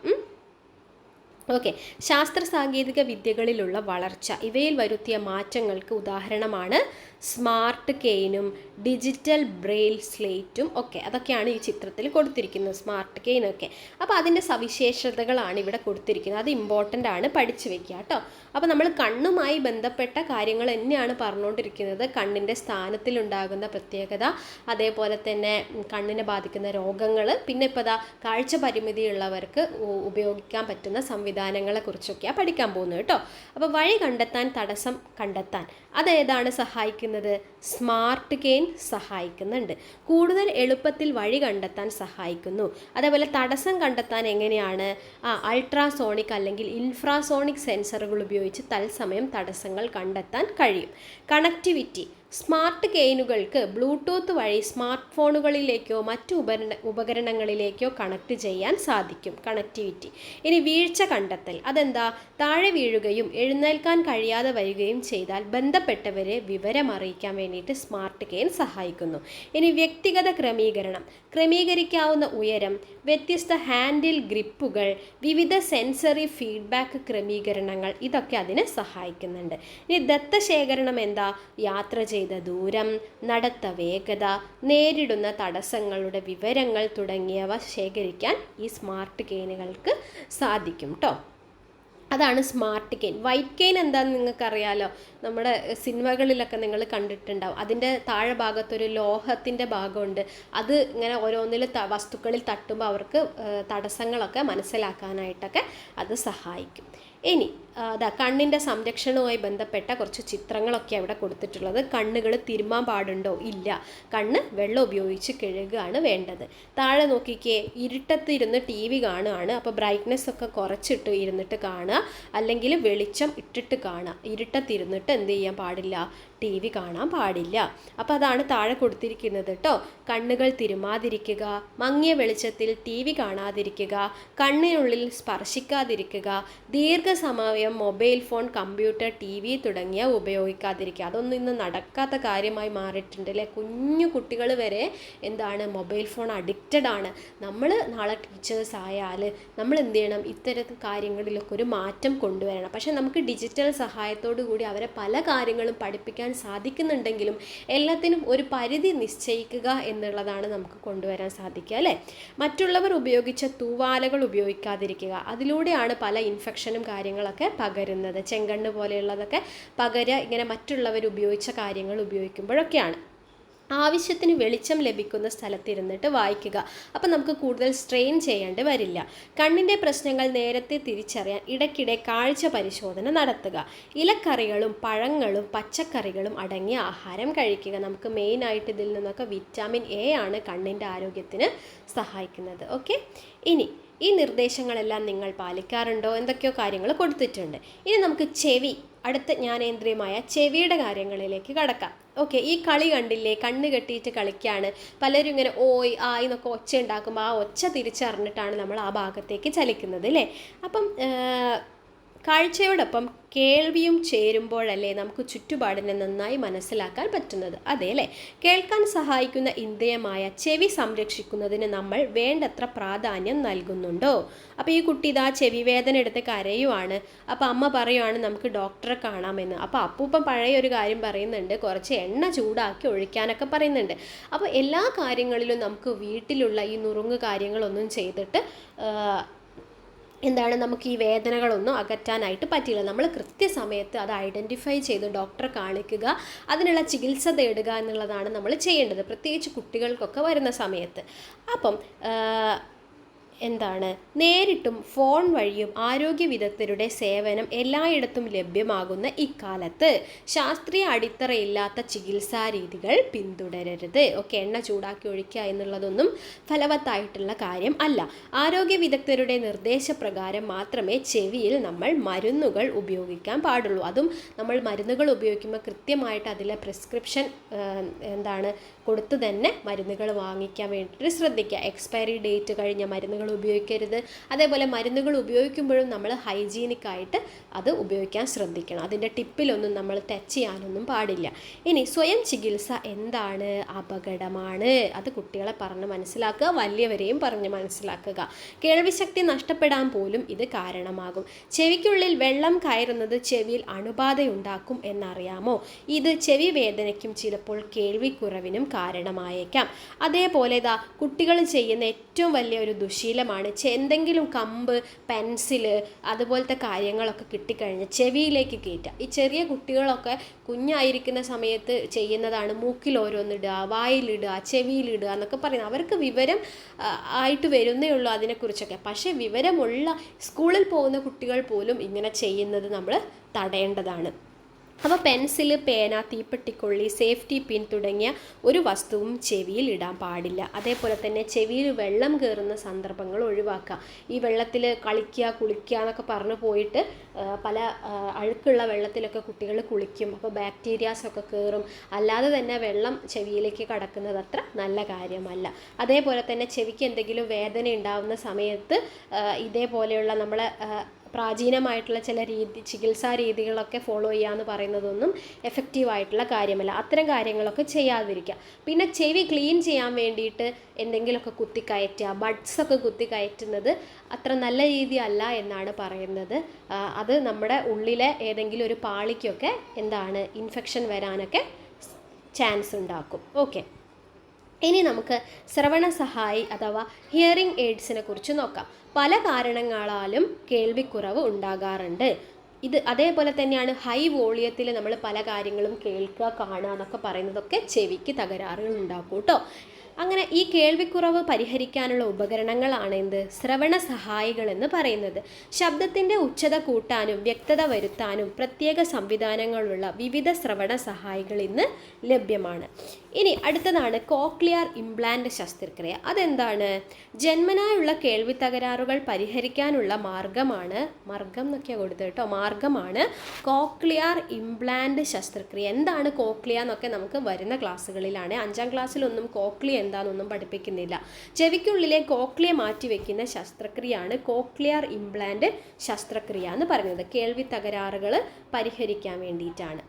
ഓക്കെ. ശാസ്ത്ര സാങ്കേതിക വിദ്യകളിലുള്ള വളർച്ച. ഇവയിൽ വരുത്തിയ മാറ്റങ്ങൾക്ക് ഉദാഹരണമാണ് സ്മാർട്ട് കെയിനും ഡിജിറ്റൽ ബ്രെയിൽ സ്ലേറ്റും ഒക്കെ അതൊക്കെയാണ് ഈ ചിത്രത്തിൽ കൊടുത്തിരിക്കുന്നത് സ്മാർട്ട് കെയിനൊക്കെ. അപ്പോൾ അതിന്റെ സവിശേഷതകളാണ് ഇവിടെ കൊടുത്തിരിക്കുന്നത്. അത് ഇമ്പോർട്ടന്റ് ആണ് പഠിച്ചു വെക്കുക കേട്ടോ. അപ്പോൾ നമ്മൾ കണ്ണുമായി ബന്ധപ്പെട്ട കാര്യങ്ങൾ തന്നെയാണ് പറഞ്ഞുകൊണ്ടിരിക്കുന്നത്. കണ്ണിന്റെ സ്ഥാനത്തിലുണ്ടാകുന്ന പ്രത്യേകത അതേപോലെ തന്നെ കണ്ണിനെ ബാധിക്കുന്ന രോഗങ്ങൾ പിന്നെ ഇപ്പോൾ ദാ കാഴ്ച പരിമിതിയുള്ളവർക്ക് ഉപയോഗിക്കാൻ പറ്റുന്ന സംവിധാനങ്ങളെ കുറിച്ചൊക്കെയാണ് പഠിക്കാൻ പോകുന്നത് കേട്ടോ. അപ്പോൾ വഴി കണ്ടെത്താൻ തടസ്സം കണ്ടെത്താൻ അതേതാണ് സഹായിക്കുന്നത്? സ്മാർട്ട് കെയിൻ സഹായിക്കുന്നുണ്ട്. കൂടുതൽ എളുപ്പത്തിൽ വഴി കണ്ടെത്താൻ സഹായിക്കുന്നു. അതേപോലെ തടസ്സം കണ്ടെത്താൻ എങ്ങനെയാണ്? ആ അൾട്രാസോണിക് അല്ലെങ്കിൽ ഇൻഫ്രാസോണിക് സെൻസറുകൾ ഉപയോഗിച്ച് തത്സമയം തടസ്സങ്ങൾ കണ്ടെത്താൻ കഴിയും. കണക്ടിവിറ്റി സ്മാർട്ട് കെയിനുകൾക്ക് ബ്ലൂടൂത്ത് വഴി സ്മാർട്ട് ഫോണുകളിലേക്കോ മറ്റു ഉപകരണ ഉപകരണങ്ങളിലേക്കോ കണക്ട് ചെയ്യാൻ സാധിക്കും. കണക്ടിവിറ്റി ഇനി വീഴ്ച കണ്ടെത്തൽ. അതെന്താ? താഴെ വീഴുകയും എഴുന്നേൽക്കാൻ കഴിയാതെ വരികയും ചെയ്താൽ ബന്ധപ്പെട്ടവരെ വിവരം അറിയിക്കാൻ വേണ്ടിയിട്ട് സ്മാർട്ട് കെയിൻ സഹായിക്കുന്നു. ഇനി വ്യക്തിഗത ക്രമീകരണം. ക്രമീകരിക്കാവുന്ന ഉയരം വ്യത്യസ്ത ഹാൻഡിൽ ഗ്രിപ്പുകൾ വിവിധ സെൻസറി ഫീഡ്ബാക്ക് ക്രമീകരണങ്ങൾ ഇതൊക്കെ അതിനെ സഹായിക്കുന്നുണ്ട്. ഇനി ദത്തശേഖരണം എന്താ? യാത്ര ചെയ്ത ദൂരം നടത്ത വേഗത നേരിടുന്ന തടസ്സങ്ങളുടെ വിവരങ്ങൾ തുടങ്ങിയവ ശേഖരിക്കാൻ ഈ സ്മാർട്ട് കെയിനുകൾക്ക് സാധിക്കും കേട്ടോ അതാണ് സ്മാർട്ട് കെയിൻ വൈറ്റ് കെയിൻ എന്താണെന്ന് നിങ്ങൾക്കറിയാലോ? നമ്മുടെ സിനിമകളിലൊക്കെ നിങ്ങൾ കണ്ടിട്ടുണ്ടാവും. അതിന്റെ താഴെ ഭാഗത്തൊരു ലോഹത്തിന്റെ ഭാഗമുണ്ട്. അത് ഇങ്ങനെ ഓരോന്നിൽ വസ്തുക്കളിൽ തട്ടുമ്പോൾ അവർക്ക് തടസ്സങ്ങളൊക്കെ മനസ്സിലാക്കാനായിട്ടൊക്കെ അത് സഹായിക്കും. ഇനി അതാ കണ്ണിന്റെ സംരക്ഷണവുമായി ബന്ധപ്പെട്ട കുറച്ച് ചിത്രങ്ങളൊക്കെ അവിടെ കൊടുത്തിട്ടുള്ളത്. കണ്ണുകൾ തിരുമാൻ പാടുണ്ടോ? ഇല്ല. കണ്ണ് വെള്ളം ഉപയോഗിച്ച് കഴുകുകയാണ് വേണ്ടത്. താഴെ നോക്കിക്കേ ഇരുട്ടത്ത് ഇരുന്ന് ടി വി കാണുകയാണ് അപ്പോൾ ബ്രൈറ്റ്നെസ് ഒക്കെ കുറച്ചിട്ട് ഇരുന്നിട്ട് കാണുക. അല്ലെങ്കിൽ വെളിച്ചം ഇട്ടിട്ട് കാണുക. ഇരുട്ടത്തിരുന്നിട്ട് എന്ത് ചെയ്യാൻ പാടില്ല? ടി വി കാണാൻ പാടില്ല. അപ്പം അതാണ് താഴെ കൊടുത്തിരിക്കുന്നത് കേട്ടോ കണ്ണുകൾ തിരുമാതിരിക്കുക മങ്ങിയ വെളിച്ചത്തിൽ ടി വി കാണാതിരിക്കുക കണ്ണിനുള്ളിൽ സ്പർശിക്കാതിരിക്കുക ദീർഘസമയം mobile phone computer T V തുടങ്ങിയ ഉപയോഗിക്കാതിരിക്കുക. അതൊന്നും ഇന്ന് നടക്കാത്ത കാര്യമായി മാറിയിട്ടുണ്ട് അല്ലേ കുഞ്ഞു കുട്ടികൾ വരെ എന്താണ് മൊബൈൽ ഫോൺ അഡിക്റ്റഡ് ആണ്. നമ്മൾ നാളെ ടീച്ചേഴ്സ് ആയാൽ നമ്മൾ എന്ത് ചെയ്യണം? ഇത്തരത്തിൽ കാര്യങ്ങളിലൊക്കെ ഒരു മാറ്റം കൊണ്ടുവരണം. പക്ഷേ നമുക്ക് ഡിജിറ്റൽ സഹായത്തോടു കൂടി അവരെ പല കാര്യങ്ങളും പഠിപ്പിക്കാൻ സാധിക്കുന്നുണ്ടെങ്കിലും എല്ലാത്തിനും ഒരു പരിധി നിശ്ചയിക്കുക എന്നുള്ളതാണ് നമുക്ക് കൊണ്ടുവരാൻ സാധിക്കുക അല്ലേ? മറ്റുള്ളവർ ഉപയോഗിച്ച തൂവാലകൾ ഉപയോഗിക്കാതിരിക്കുക. അതിലൂടെയാണ് പല ഇൻഫെക്ഷനും കാര്യങ്ങളൊക്കെ പകരുന്നത്. ചെങ്കണ്ണ് പോലെയുള്ളതൊക്കെ പകര ഇങ്ങനെ മറ്റുള്ളവർ ഉപയോഗിച്ച കാര്യങ്ങൾ ഉപയോഗിക്കുമ്പോഴൊക്കെയാണ്. ആവശ്യത്തിന് വെളിച്ചം ലഭിക്കുന്ന സ്ഥലത്തിരുന്നിട്ട് വായിക്കുക. അപ്പം നമുക്ക് കൂടുതൽ സ്ട്രെയിൻ ചെയ്യേണ്ടി വരില്ല. കണ്ണിന്റെ പ്രശ്നങ്ങൾ നേരത്തെ തിരിച്ചറിയാൻ ഇടയ്ക്കിടെ കാഴ്ച പരിശോധന നടത്തുക. ഇലക്കറികളും പഴങ്ങളും പച്ചക്കറികളും അടങ്ങിയ ആഹാരം കഴിക്കുക. നമുക്ക് മെയിനായിട്ട് ഇതിൽ നിന്നൊക്കെ വിറ്റാമിൻ എ ആണ് കണ്ണിന്റെ ആരോഗ്യത്തിന് സഹായിക്കുന്നത്. ഓക്കെ ഇനി ഈ നിർദ്ദേശങ്ങളെല്ലാം നിങ്ങൾ പാലിക്കാറുണ്ടോ? എന്തൊക്കെയോ കാര്യങ്ങൾ കൊടുത്തിട്ടുണ്ട്. ഇനി നമുക്ക് ചെവി അടുത്ത ജ്ഞാനേന്ദ്രിയമായ ചെവിയുടെ കാര്യങ്ങളിലേക്ക് കടക്കാം. ഓക്കെ ഈ കളി കണ്ടില്ലേ? കണ്ണ് കെട്ടിയിട്ട് കളിക്കുകയാണ് പലരും ഇങ്ങനെ ഓയ് ആയി എന്നൊക്കെ ഒച്ച ഉണ്ടാക്കുമ്പോൾ ആ ഒച്ച തിരിച്ചറിഞ്ഞിട്ടാണ് നമ്മൾ ആ ഭാഗത്തേക്ക് ചലിക്കുന്നത് അല്ലേ? അപ്പം കാഴ്ചയോടൊപ്പം കേൾവിയും ചേരുമ്പോഴല്ലേ നമുക്ക് ചുറ്റുപാടിനെ നന്നായി മനസ്സിലാക്കാൻ പറ്റുന്നത്? അതെ അല്ലേ? കേൾക്കാൻ സഹായിക്കുന്ന ഇന്ദ്രിയമായ ചെവി സംരക്ഷിക്കുന്നതിന് നമ്മൾ വേണ്ടത്ര പ്രാധാന്യം നൽകുന്നുണ്ടോ? അപ്പോൾ ഈ കുട്ടി ഇതാ ചെവി വേദന എടുത്ത് കരയുവാണ്. അപ്പോൾ അമ്മ പറയുവാണ് നമുക്ക് ഡോക്ടറെ കാണാമെന്ന്. അപ്പോൾ അപ്പൂപ്പൻ പഴയ ഒരു കാര്യം പറയുന്നുണ്ട്. കുറച്ച് എണ്ണ ചൂടാക്കി ഒഴിക്കാനൊക്കെ പറയുന്നുണ്ട്. അപ്പോൾ എല്ലാ കാര്യങ്ങളിലും നമുക്ക് വീട്ടിലുള്ള ഈ നുറുങ്ങ് കാര്യങ്ങളൊന്നും ചെയ്തിട്ട് എന്താണ് നമുക്ക് ഈ വേദനകളൊന്നും അകറ്റാനായിട്ട് പറ്റില്ല നമ്മൾ കൃത്യസമയത്ത് അത് ഐഡന്റിഫൈ ചെയ്ത് ഡോക്ടറെ കാണിക്കുക അതിനുള്ള ചികിത്സ തേടുക എന്നുള്ളതാണ് നമ്മൾ ചെയ്യേണ്ടത്. പ്രത്യേകിച്ച് കുട്ടികൾക്കൊക്കെ വരുന്ന സമയത്ത്. അപ്പം എന്താണ്? നേരിട്ടും ഫോൺ വഴിയും ആരോഗ്യ വിദഗ്ധരുടെ സേവനം എല്ലായിടത്തും ലഭ്യമാകുന്ന ഇക്കാലത്ത് ശാസ്ത്രീയ അടിത്തറയില്ലാത്ത ചികിത്സാ രീതികൾ പിന്തുടരരുത്. ഒക്കെ എണ്ണ ചൂടാക്കി ഒഴിക്കുക എന്നുള്ളതൊന്നും ഫലവത്തായിട്ടുള്ള കാര്യം അല്ല. ആരോഗ്യ വിദഗ്ധരുടെ നിർദ്ദേശപ്രകാരം മാത്രമേ ചെവിയിൽ നമ്മൾ മരുന്നുകൾ ഉപയോഗിക്കാൻ പാടുള്ളൂ. അതും നമ്മൾ മരുന്നുകൾ ഉപയോഗിക്കുമ്പോൾ കൃത്യമായിട്ട് അതിലെ പ്രിസ്ക്രിപ്ഷൻ എന്താണ് കൊടുത്ത് തന്നെ മരുന്നുകൾ വാങ്ങിക്കാൻ വേണ്ടിയിട്ട് ശ്രദ്ധിക്കുക. എക്സ്പയറി ഡേറ്റ് കഴിഞ്ഞ മരുന്നുകൾ ഉപയോഗിക്കരുത്. അതേപോലെ മരുന്നുകൾ ഉപയോഗിക്കുമ്പോഴും നമ്മൾ ഹൈജീനിക് ആയിട്ട് അത് ഉപയോഗിക്കാൻ ശ്രദ്ധിക്കണം. അതിന്റെ ടിപ്പിലൊന്നും നമ്മൾ ടച്ച് ചെയ്യാനൊന്നും പാടില്ല. ഇനി സ്വയം ചികിത്സ എന്താണ് അപകടമാണ്? അത് കുട്ടികളെ പറഞ്ഞ് മനസ്സിലാക്കുക വലിയവരെയും പറഞ്ഞ് മനസ്സിലാക്കുക. കേൾവിശക്തി നഷ്ടപ്പെടാൻ പോലും ഇത് കാരണമാകും. ചെവിക്കുള്ളിൽ വെള്ളം കയറുന്നത് ചെവിയിൽ അണുബാധയുണ്ടാക്കും എന്നറിയാമോ? ഇത് ചെവി വേദനയ്ക്കും ചിലപ്പോൾ കേൾവിക്കുറവിനും കാരണമായേക്കാം. അതേപോലെ ഇതാ കുട്ടികൾ ചെയ്യുന്ന ഏറ്റവും വലിയ ഒരു ദുശീലമാണ് എന്തെങ്കിലും കമ്പ് പെൻസിൽ അതുപോലത്തെ കാര്യങ്ങളൊക്കെ കിട്ടിക്കഴിഞ്ഞാൽ ചെവിയിലേക്ക് കയറ്റുക ഈ ചെറിയ കുട്ടികളൊക്കെ കുഞ്ഞായിരിക്കുന്ന സമയത്ത് ചെയ്യുന്നതാണ് മൂക്കിൽ ഓരോന്നിടുക വായിലിടുക ചെവിയിലിടുക എന്നൊക്കെ പറയുന്നത്. അവർക്ക് വിവരം ആയിട്ട് വരുന്നേ ഉള്ളൂ അതിനെക്കുറിച്ചൊക്കെ. പക്ഷേ വിവരമുള്ള സ്കൂളിൽ പോകുന്ന കുട്ടികൾ പോലും ഇങ്ങനെ ചെയ്യുന്നത് നമ്മൾ തടയേണ്ടതാണ്. അപ്പോൾ പെൻസിൽ പേന തീപ്പെട്ടിക്കൊള്ളി സേഫ്റ്റി പിൻ തുടങ്ങിയ ഒരു വസ്തുവും ചെവിയിൽ ഇടാൻ പാടില്ല. അതേപോലെ തന്നെ ചെവിയിൽ വെള്ളം കയറുന്ന സന്ദർഭങ്ങൾ ഒഴിവാക്കുക. ഈ വെള്ളത്തിൽ കളിക്കുക കുളിക്കുക എന്നൊക്കെ പറഞ്ഞു പോയിട്ട് പല അഴുക്കുള്ള വെള്ളത്തിലൊക്കെ കുട്ടികൾ കുളിക്കും. അപ്പോൾ ബാക്ടീരിയാസ് ഒക്കെ കയറും അല്ലാതെ തന്നെ വെള്ളം ചെവിയിലേക്ക് കടക്കുന്നത് അത്ര നല്ല കാര്യമല്ല. അതേപോലെ തന്നെ ചെവിക്ക് എന്തെങ്കിലും വേദന ഉണ്ടാവുന്ന സമയത്ത് ഇതേപോലെയുള്ള നമ്മളെ പ്രാചീനമായിട്ടുള്ള ചില രീതി ചികിത്സാ രീതികളൊക്കെ ഫോളോ ചെയ്യുക എന്ന് പറയുന്നതൊന്നും എഫക്റ്റീവ് ആയിട്ടുള്ള കാര്യമല്ല. അത്തരം കാര്യങ്ങളൊക്കെ ചെയ്യാതിരിക്കുക. പിന്നെ ചെവി ക്ലീൻ ചെയ്യാൻ വേണ്ടിയിട്ട് എന്തെങ്കിലുമൊക്കെ കുത്തിക്കയറ്റുക ബഡ്സ് ഒക്കെ കുത്തിക്കയറ്റുന്നത് അത്ര നല്ല രീതി അല്ല എന്നാണ് പറയുന്നത്. അത് നമ്മുടെ ഉള്ളിലെ ഏതെങ്കിലും ഒരു പാളിക്കൊക്കെ എന്താണ് ഇൻഫെക്ഷൻ വരാനൊക്കെ ചാൻസ് ഉണ്ടാക്കും. ഓക്കെ ഇനി നമുക്ക് ശ്രവണ സഹായി അഥവാ ഹിയറിംഗ് എയ്ഡ്സിനെ കുറിച്ച് നോക്കാം. പല കാരണങ്ങളാലും കേൾവിക്കുറവ് ഉണ്ടാകാറുണ്ട്. ഇത് അതേപോലെ തന്നെയാണ് ഹൈ വോളിയത്തിൽ നമ്മൾ പല കാര്യങ്ങളും കേൾക്കുക കാണുക എന്നൊക്കെ പറയുന്നതൊക്കെ ചെവിക്ക് തകരാറുകൾ ഉണ്ടാക്കും കേട്ടോ അങ്ങനെ ഈ കേൾവിക്കുറവ് പരിഹരിക്കാനുള്ള ഉപകരണങ്ങളാണ് എന്ത്? ശ്രവണ സഹായികൾ എന്ന് പറയുന്നത്. ശബ്ദത്തിന്റെ ഉച്ചത കൂട്ടാനും വ്യക്തത വരുത്താനും പ്രത്യേക സംവിധാനങ്ങളുള്ള വിവിധ ശ്രവണ സഹായികൾ ഇന്ന് ലഭ്യമാണ്. ഇനി അടുത്തതാണ് കോക്ലിയർ ഇംപ്ലാന്റ് ശസ്ത്രക്രിയ. അതെന്താണ്? ജന്മനായുള്ള കേൾവി തകരാറുകൾ പരിഹരിക്കാനുള്ള മാർഗമാണ് മാർഗം എന്നൊക്കെയാണ് കൊടുത്തത് കേട്ടോ മാർഗമാണ് കോക്ലിയർ ഇംപ്ലാന്റ് ശസ്ത്രക്രിയ. എന്താണ് കോക്ലിയ എന്നൊക്കെ നമുക്ക് വരുന്ന ക്ലാസ്സുകളിലാണ്. അഞ്ചാം ക്ലാസ്സിലൊന്നും കോക്ലിയ എന്താണെന്നൊന്നും പഠിപ്പിക്കുന്നില്ല. ചെവിക്കുള്ളിലെ കോക്ലിയ മാറ്റിവെക്കുന്ന ശസ്ത്രക്രിയയാണ് കോക്ലിയർ ഇംപ്ലാന്റ് ശസ്ത്രക്രിയ എന്ന് പറയുന്നത്. കേൾവി തകരാറുകൾ പരിഹരിക്കാൻ വേണ്ടിയിട്ടാണ്.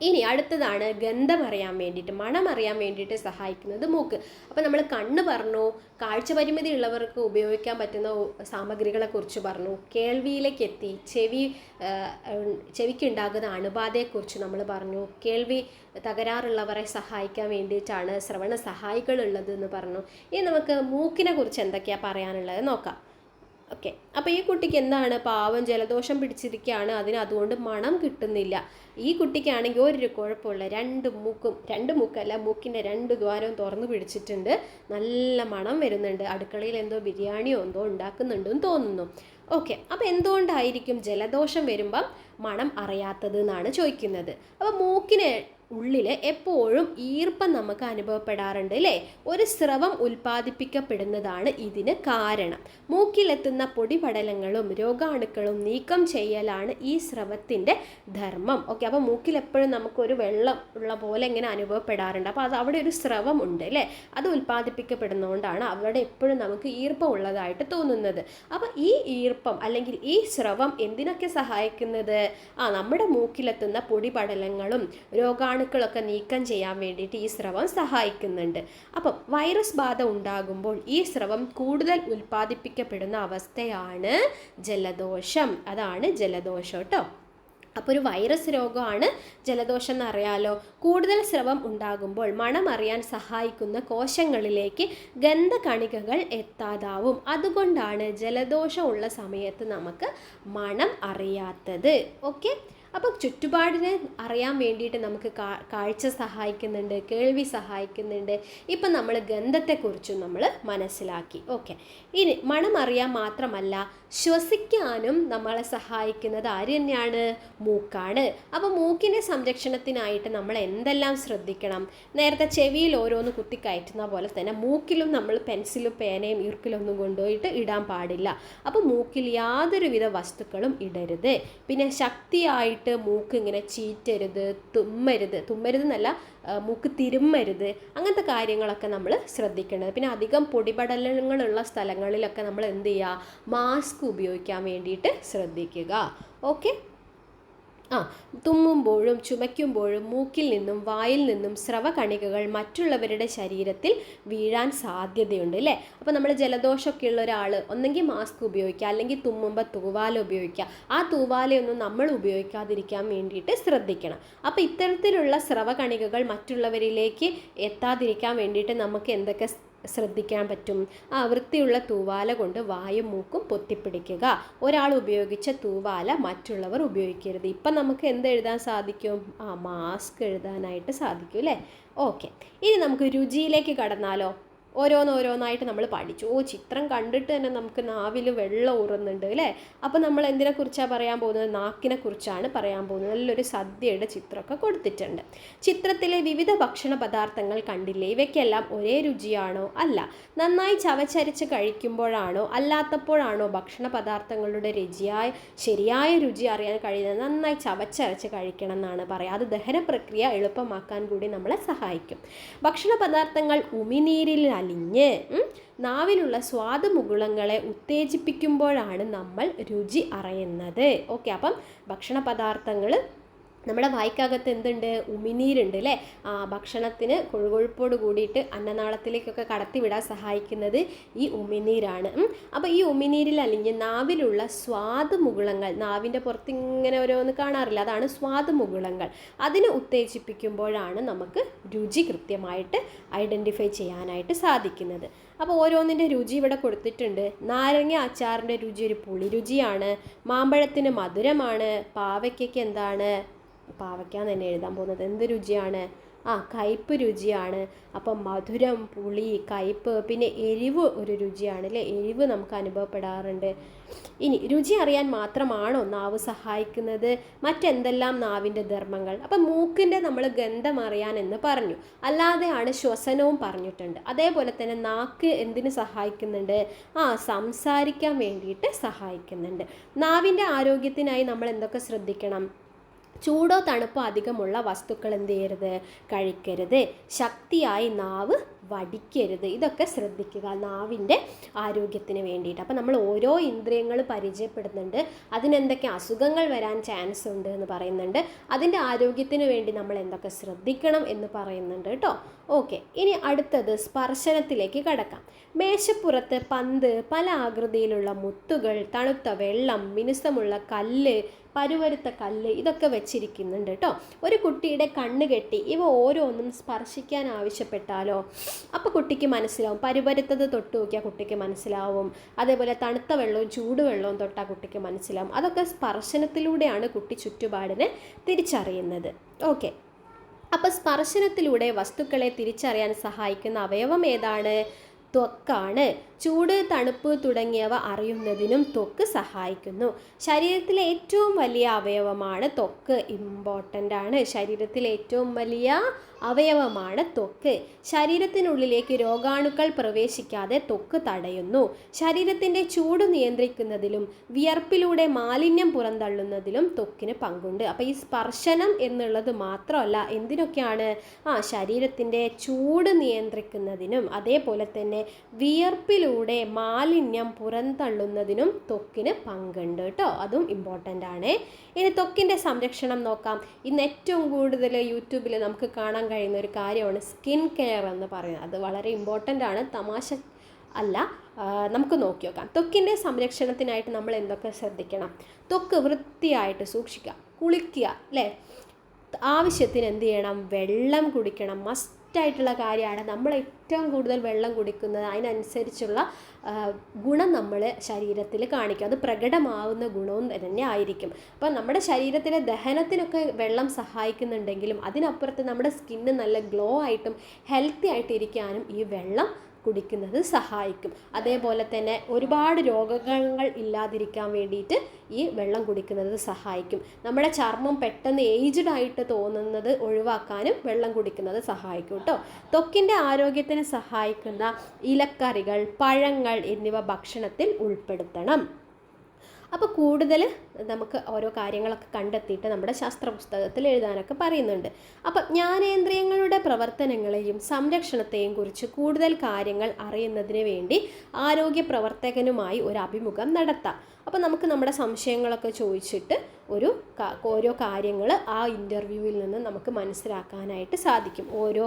ഇനി അടുത്തതാണ് ഗന്ധം അറിയാൻ വേണ്ടിയിട്ട് മണം അറിയാൻ വേണ്ടിയിട്ട് സഹായിക്കുന്നത് മൂക്ക്. അപ്പോൾ നമ്മൾ കണ്ണ് പറഞ്ഞു കാഴ്ച പരിമിതി ഉള്ളവർക്ക് ഉപയോഗിക്കാൻ പറ്റുന്ന സാമഗ്രികളെ കുറിച്ച് പറഞ്ഞു കേൾവിയിലേക്ക് എത്തി ചെവി ആ, ഉം, ചെവിക്ക് ഉണ്ടാകുന്ന അണുബാധയെക്കുറിച്ച് നമ്മൾ പറഞ്ഞു കേൾവി തകരാറുള്ളവരെ സഹായിക്കാൻ വേണ്ടിയിട്ടാണ് ശ്രവണ സഹായികളുള്ളത് എന്ന് പറഞ്ഞു. ഇനി നമുക്ക് മൂക്കിനെ കുറിച്ച് എന്തൊക്കെയാണ് പറയാനുള്ളത്? നോക്കാം. ഓക്കെ. അപ്പോൾ ഈ കുട്ടിക്ക് എന്താണ് പാവം ജലദോഷം പിടിച്ചിരിക്കുകയാണ് അതിന് അതുകൊണ്ട് മണം കിട്ടുന്നില്ല. ഈ കുട്ടിക്കാണെങ്കിൽ ഒരു കുഴപ്പമില്ല. രണ്ട് മൂക്കും രണ്ട് മൂക്കല്ല മൂക്കിന്റെ രണ്ട് ദ്വാരവും തുറന്നു പിടിച്ചിട്ടുണ്ട്. നല്ല മണം വരുന്നുണ്ട്. അടുക്കളയിൽ എന്തോ ബിരിയാണിയോ എന്തോ ഉണ്ടാക്കുന്നുണ്ടെന്ന് തോന്നുന്നു. ഓക്കെ. അപ്പോൾ എന്തുകൊണ്ടായിരിക്കും ജലദോഷം വരുമ്പം മണം അറിയാത്തത് എന്നാണ് ചോദിക്കുന്നത്. അപ്പോൾ മൂക്കിന് ഉള്ളിൽ എപ്പോഴും ഈർപ്പം നമുക്ക് അനുഭവപ്പെടാറുണ്ട് അല്ലേ ഒരു സ്രവം ഉൽപ്പാദിപ്പിക്കപ്പെടുന്നതാണ് ഇതിന് കാരണം. മൂക്കിലെത്തുന്ന പൊടിപടലങ്ങളും രോഗാണുക്കളും നീക്കം ചെയ്യലാണ് ഈ സ്രവത്തിന്റെ ധർമ്മം. ഓക്കെ അപ്പോൾ മൂക്കിൽ എപ്പോഴും നമുക്കൊരു വെള്ളം ഉള്ള പോലെ ഇങ്ങനെ അനുഭവപ്പെടാറുണ്ട്. അപ്പോൾ അത് അവിടെ ഒരു സ്രവം ഉണ്ട് അല്ലേ അത് ഉൽപ്പാദിപ്പിക്കപ്പെടുന്നതുകൊണ്ടാണ് അവിടെ എപ്പോഴും നമുക്ക് ഈർപ്പം ഉള്ളതായിട്ട് തോന്നുന്നത്. അപ്പോൾ ഈ ഈർപ്പം അല്ലെങ്കിൽ ഈ സ്രവം എന്തിനൊക്കെ സഹായിക്കുന്നത്? ആ നമ്മുടെ മൂക്കിലെത്തുന്ന പൊടിപടലങ്ങളും രോഗാണുക്കളൊക്കെ നീക്കം ചെയ്യാൻ വേണ്ടിയിട്ട് ഈ സ്രവം സഹായിക്കുന്നുണ്ട്. അപ്പം വൈറസ് ബാധ ഉണ്ടാകുമ്പോൾ ഈ സ്രവം കൂടുതൽ ഉൽപ്പാദിപ്പിക്കപ്പെടുന്ന അവസ്ഥയാണ് ജലദോഷം. അതാണ് ജലദോഷം കേട്ടോ അപ്പോൾ ഒരു വൈറസ് രോഗമാണ് ജലദോഷം എന്നറിയാലോ കൂടുതൽ സ്രവം ഉണ്ടാകുമ്പോൾ മണം അറിയാൻ സഹായിക്കുന്ന കോശങ്ങളിലേക്ക് ഗന്ധകണികകൾ എത്താതാവും. അതുകൊണ്ടാണ് ജലദോഷമുള്ള സമയത്ത് നമുക്ക് മണം അറിയാത്തത്. ഓക്കെ? അപ്പോൾ ചുറ്റുപാടിനെ അറിയാൻ വേണ്ടിയിട്ട് നമുക്ക് കാഴ്ച സഹായിക്കുന്നുണ്ട് കേൾവി സഹായിക്കുന്നുണ്ട്. ഇപ്പം നമ്മൾ ഗന്ധത്തെക്കുറിച്ചും നമ്മൾ മനസ്സിലാക്കി. ഓക്കെ ഇനി മണം അറിയാൻ മാത്രമല്ല ശ്വസിക്കാനും നമ്മളെ സഹായിക്കുന്നത് ആര് തന്നെയാണ്? മൂക്കാണ്. അപ്പോൾ മൂക്കിന്റെ സംരക്ഷണത്തിനായിട്ട് നമ്മൾ എന്തെല്ലാം ശ്രദ്ധിക്കണം? നേരത്തെ ചെവിയിൽ ഓരോന്ന് കുത്തിക്കയറ്റുന്ന പോലെ തന്നെ മൂക്കിലും നമ്മൾ പെൻസിലും പേനയും ഇറുക്കിലൊന്നും കൊണ്ടുപോയിട്ട് ഇടാൻ പാടില്ല. അപ്പോൾ മൂക്കിൽ യാതൊരുവിധ വസ്തുക്കളും ഇടരുത്. പിന്നെ ശക്തിയായിട്ട് മൂക്ക് ഇങ്ങനെ ചീറ്റരുത് തുമ്മരുത്. തുമ്മരുത് എന്നല്ല മൂക്ക് തിരുമ്മരുത്. അങ്ങനത്തെ കാര്യങ്ങളൊക്കെ നമ്മൾ ശ്രദ്ധിക്കേണ്ടത്. പിന്നെ അധികം പൊടിപടലങ്ങളുള്ള സ്ഥലങ്ങളിലൊക്കെ നമ്മൾ എന്ത് ചെയ്യുക? മാസ്ക് ഉപയോഗിക്കാൻ വേണ്ടിയിട്ട് ശ്രദ്ധിക്കുക. ഓക്കെ? ആ തുമ്മുമ്പോഴും ചുമയ്ക്കുമ്പോഴും മൂക്കിൽ നിന്നും വായിൽ നിന്നും സ്രവകണികകൾ മറ്റുള്ളവരുടെ ശരീരത്തിൽ വീഴാൻ സാധ്യതയുണ്ട് അല്ലേ അപ്പോൾ നമ്മൾ ജലദോഷമൊക്കെ ഉള്ള ഒരാൾ ഒന്നെങ്കിൽ മാസ്ക് ഉപയോഗിക്കുക അല്ലെങ്കിൽ തുമ്മുമ്പോൾ തൂവാല ഉപയോഗിക്കുക. ആ തൂവാലയൊന്നും നമ്മൾ ഉപയോഗിക്കാതിരിക്കാൻ വേണ്ടിയിട്ട് ശ്രദ്ധിക്കണം. അപ്പോൾ ഇത്തരത്തിലുള്ള സ്രവകണികകൾ മറ്റുള്ളവരിലേക്ക് എത്താതിരിക്കാൻ വേണ്ടിയിട്ട് നമുക്ക് എന്തൊക്കെ ശ്രദ്ധിക്കാൻ പറ്റും. വൃത്തിയുള്ള തൂവാല കൊണ്ട് വായും മൂക്കും പൊത്തിപ്പിടിക്കുക. ഒരാൾ ഉപയോഗിച്ച തൂവാല മറ്റുള്ളവർ ഉപയോഗിക്കരുത്. ഇപ്പം നമുക്ക് എന്ത് എഴുതാൻ സാധിക്കും? ആ മാസ്ക് എഴുതാനായിട്ട് സാധിക്കും അല്ലേ? ഓക്കെ. ഇനി നമുക്ക് രുചിയിലേക്ക് കടന്നാലോ? ഓരോന്നോരോന്നായിട്ട് നമ്മൾ പഠിച്ചു. ഓ ചിത്രം കണ്ടിട്ട് തന്നെ നമുക്ക് നാവിൽ വെള്ളം ഊറുന്നുണ്ട് അല്ലേ? അപ്പോൾ നമ്മൾ എന്തിനെക്കുറിച്ചാണ് പറയാൻ പോകുന്നത്? നാക്കിനെ കുറിച്ചാണ് പറയാൻ പോകുന്നത്. നല്ലൊരു സദ്യയുടെ ചിത്രമൊക്കെ കൊടുത്തിട്ടുണ്ട്. ചിത്രത്തിലെ വിവിധ ഭക്ഷണ പദാർത്ഥങ്ങൾ കണ്ടില്ലേ? ഇവയ്ക്കെല്ലാം ഒരേ രുചിയാണോ? അല്ല. നന്നായി ചവച്ചരച്ച് കഴിക്കുമ്പോഴാണോ? അല്ലാത്തപ്പോഴാണോ ഭക്ഷണ പദാർത്ഥങ്ങളുടെ രുചിയായ ശരിയായ രുചി അറിയാൻ കഴിയുന്നത്? നന്നായി ചവച്ചരച്ച് കഴിക്കണം എന്നാണ് പറയുക. അത് ദഹന പ്രക്രിയ എളുപ്പമാക്കാൻ കൂടി നമ്മളെ സഹായിക്കും. ഭക്ഷണ പദാർത്ഥങ്ങൾ ഉമിനീരിൽ നാവിലുള്ള നാവിലുള്ള സ്വാദമുകുളങ്ങളെ ഉത്തേജിപ്പിക്കുമ്പോഴാണ് നമ്മൾ രുചി അറിയുന്നത്. ഓക്കെ അപ്പം ഭക്ഷണ പദാർത്ഥങ്ങൾ നമ്മുടെ വായ്ക്കകത്ത് എന്തുണ്ട്? ഉമിനീരുണ്ട് അല്ലേ? ആ ഭക്ഷണത്തിന് കൊഴുകൊഴുപ്പോട് കൂടിയിട്ട് അന്നനാളത്തിലേക്കൊക്കെ കടത്തിവിടാൻ സഹായിക്കുന്നത് ഈ ഉമിനീരാണ്. അപ്പോൾ ഈ ഉമിനീരിൽ അല്ലെങ്കിൽ നാവിലുള്ള സ്വാദ് മുകുളങ്ങൾ നാവിന്റെ പുറത്ത് ഇങ്ങനെ ഓരോന്ന് കാണാറില്ല? അതാണ് സ്വാദ് മുകുളങ്ങൾ. അതിനെ ഉത്തേജിപ്പിക്കുമ്പോഴാണ് നമുക്ക് രുചി കൃത്യമായിട്ട് ഐഡന്റിഫൈ ചെയ്യാനായിട്ട് സാധിക്കുന്നത്. അപ്പോൾ ഓരോന്നിന്റെ രുചി ഇവിടെ കൊടുത്തിട്ടുണ്ട്. നാരങ്ങ അച്ചാറിന്റെ രുചി ഒരു പുളി രുചിയാണ് മാമ്പഴത്തിന് മധുരമാണ്. പാവയ്ക്കയ്ക്ക് എന്താണ്? പാവയ്ക്ക തന്നെ എഴുതാൻ പോകുന്നത്. എന്ത് രുചിയാണ്? ആ കയ്പ്പ് രുചിയാണ്. അപ്പം മധുരം പുളി കയ്പ്പ് പിന്നെ എരിവ് ഒരു രുചിയാണ് അല്ലേ? എരിവ് നമുക്ക് അനുഭവപ്പെടാറുണ്ട്. ഇനി രുചി അറിയാൻ മാത്രമാണോ നാവ് സഹായിക്കുന്നത്? മറ്റെന്തെല്ലാം നാവിന്റെ ധർമ്മങ്ങൾ? അപ്പം മൂക്കിന്റെ നമ്മൾ ഗന്ധം അറിയാൻ എന്ന് പറഞ്ഞു. അല്ലാതെയാണ് ശ്വസനവും പറഞ്ഞിട്ടുണ്ട്. അതേപോലെ തന്നെ നാക്ക് എന്തിന് സഹായിക്കുന്നുണ്ട്? ആ സംസാരിക്കാൻ വേണ്ടിയിട്ട് സഹായിക്കുന്നുണ്ട്. നാവിന്റെ ആരോഗ്യത്തിനായി നമ്മൾ എന്തൊക്കെ ശ്രദ്ധിക്കണം? ചൂടോ തണുപ്പോ അധികമുള്ള വസ്തുക്കൾ എന്ത് ചെയ്യരുത്? കഴിക്കരുത്. ശക്തിയായി നാവ് വടിക്കരുത്. ഇതൊക്കെ ശ്രദ്ധിക്കുക. നാവിന്റെ ആരോഗ്യത്തിന് വേണ്ടിയിട്ട്. അപ്പം നമ്മൾ ഓരോ ഇന്ദ്രിയങ്ങൾ പരിചയപ്പെടുന്നുണ്ട്. അതിനെന്തൊക്കെ അസുഖങ്ങൾ വരാൻ ചാൻസ് ഉണ്ട് എന്ന് പറയുന്നുണ്ട്. അതിന്റെ ആരോഗ്യത്തിന് വേണ്ടി നമ്മൾ എന്തൊക്കെ ശ്രദ്ധിക്കണം എന്ന് പറയുന്നുണ്ട് കേട്ടോ. ഓക്കെ. ഇനി അടുത്തത് സ്പർശനത്തിലേക്ക് കടക്കാം. മേശപ്പുറത്ത് പന്ത് പല ആകൃതിയിലുള്ള മുത്തുകൾ തണുത്ത വെള്ളം മിനുസമുള്ള കല്ല് പരുവരുത്ത കല്ല് ഇതൊക്കെ വെച്ചിരിക്കുന്നുണ്ട് കേട്ടോ ഒരു കുട്ടിയുടെ കണ്ണ് കെട്ടി ഇവ ഓരോന്നും സ്പർശിക്കാൻ ആവശ്യപ്പെട്ടാലോ? അപ്പോൾ കുട്ടിക്ക് മനസ്സിലാവും. പരുപരുത്തത് തൊട്ട് നോക്കിയാൽ കുട്ടിക്ക് മനസ്സിലാവും. അതേപോലെ തണുത്ത വെള്ളവും ചൂടുവെള്ളവും തൊട്ടാൽ കുട്ടിക്ക് മനസ്സിലാവും. അതൊക്കെ സ്പർശനത്തിലൂടെയാണ് കുട്ടി ചുറ്റുപാടിനെ തിരിച്ചറിയുന്നത്. ഓക്കെ. അപ്പോൾ സ്പർശനത്തിലൂടെ വസ്തുക്കളെ തിരിച്ചറിയാൻ സഹായിക്കുന്ന അവയവം ഏതാണ്? ത്വക്കാണ്. ചൂട് തണുപ്പ് തുടങ്ങിയവ അറിയുന്നതിനും ത്വക്ക് സഹായിക്കുന്നു. ശരീരത്തിലെ ഏറ്റവും വലിയ അവയവമാണ് ത്വക്ക്. ഇമ്പോർട്ടന്റ് ആണ്. ശരീരത്തിലെ ഏറ്റവും വലിയ അവയവമാണ് ത്വക്ക് ശരീരത്തിനുള്ളിലേക്ക് രോഗാണുക്കൾ പ്രവേശിക്കാതെ ത്വക്ക് തടയുന്നു. ശരീരത്തിന്റെ ചൂട് നിയന്ത്രിക്കുന്നതിലും വിയർപ്പിലൂടെ മാലിന്യം പുറന്തള്ളുന്നതിലും ത്വക്കിന് പങ്കുണ്ട്. അപ്പോൾ ഈ സ്പർശനം എന്നുള്ളത് മാത്രമല്ല എന്തിനൊക്കെയാണ്? ആ ശരീരത്തിന്റെ ചൂട് നിയന്ത്രിക്കുന്നതിനും അതേപോലെ തന്നെ വിയർപ്പിലൂടെ മാലിന്യം പുറന്തള്ളുന്നതിനും ത്വക്കിന് പങ്കുണ്ട് കേട്ടോ അതും ഇമ്പോർട്ടന്റ് ആണ്. ഇനി ത്വക്കിന്റെ സംരക്ഷണം നോക്കാം. ഇന്ന് ഏറ്റവും കൂടുതൽ യൂട്യൂബിൽ നമുക്ക് കാണാൻ കഴിയുന്ന ഒരു കാര്യമാണ് സ്കിൻ കെയർ എന്ന് പറയുന്നത്. അത് വളരെ ഇമ്പോർട്ടന്റ് ആണ്. തമാശ അല്ല. നമുക്ക് നോക്കി നോക്കാം. ത്വക്കിന്റെ സംരക്ഷണത്തിനായിട്ട് നമ്മൾ എന്തൊക്കെ ശ്രദ്ധിക്കണം? ത്വക്ക് വൃത്തിയായിട്ട് സൂക്ഷിക്കുക കുളിക്കുക അല്ലേ? ആവശ്യത്തിന് എന്ത് ചെയ്യണം? വെള്ളം കുടിക്കണം. മസ്റ്റായിട്ടുള്ള കാര്യമാണ്. നമ്മൾ ഏറ്റവും കൂടുതൽ വെള്ളം കുടിക്കുന്നത് അതിനനുസരിച്ചുള്ള ഗുണം നമ്മൾ ശരീരത്തിൽ കാണിക്കും. അത് പ്രകടമാവുന്ന ഗുണവും തന്നെ ആയിരിക്കും. അപ്പം നമ്മുടെ ശരീരത്തിലെ ദഹനത്തിനൊക്കെ വെള്ളം സഹായിക്കുന്നുണ്ടെങ്കിലും അതിനപ്പുറത്ത് നമ്മുടെ സ്കിന്ന് നല്ല ഗ്ലോ ആയിട്ടും ഹെൽത്തി ആയിട്ട് ഇരിക്കാനും ഈ വെള്ളം കുടിക്കുന്നത് സഹായിക്കും. അതേപോലെ തന്നെ ഒരുപാട് രോഗങ്ങൾ ഇല്ലാതിരിക്കാൻ വേണ്ടിയിട്ട് ഈ വെള്ളം കുടിക്കുന്നത് സഹായിക്കും. നമ്മുടെ ചർമ്മം പെട്ടെന്ന് ഏജ്ഡ് ആയിട്ട് തോന്നുന്നത് ഒഴിവാക്കാനും വെള്ളം കുടിക്കുന്നത് സഹായിക്കും കേട്ടോ. ത്വക്കിന്റെ ആരോഗ്യത്തിന് സഹായിക്കുന്ന ഇലക്കറികൾ പഴങ്ങൾ എന്നിവ ഭക്ഷണത്തിൽ ഉൾപ്പെടുത്തണം. അപ്പോൾ കൂടുതൽ നമുക്ക് ഓരോ കാര്യങ്ങളൊക്കെ കണ്ടെത്തിയിട്ട് നമ്മുടെ ശാസ്ത്ര പുസ്തകത്തിൽ എഴുതാനൊക്കെ പറയുന്നുണ്ട്. അപ്പം ജ്ഞാനേന്ദ്രിയങ്ങളുടെ പ്രവർത്തനങ്ങളെയും സംരക്ഷണത്തെയും കുറിച്ച് കൂടുതൽ കാര്യങ്ങൾ അറിയുന്നതിന് വേണ്ടി ആരോഗ്യ പ്രവർത്തകനുമായി ഒരു അഭിമുഖം നടത്താം. അപ്പോൾ നമുക്ക് നമ്മുടെ സംശയങ്ങളൊക്കെ ചോദിച്ചിട്ട് ഒരു ഓരോ കാര്യങ്ങൾ ആ ഇന്റർവ്യൂവിൽ നിന്ന് നമുക്ക് മനസ്സിലാക്കാനായിട്ട് സാധിക്കും. ഓരോ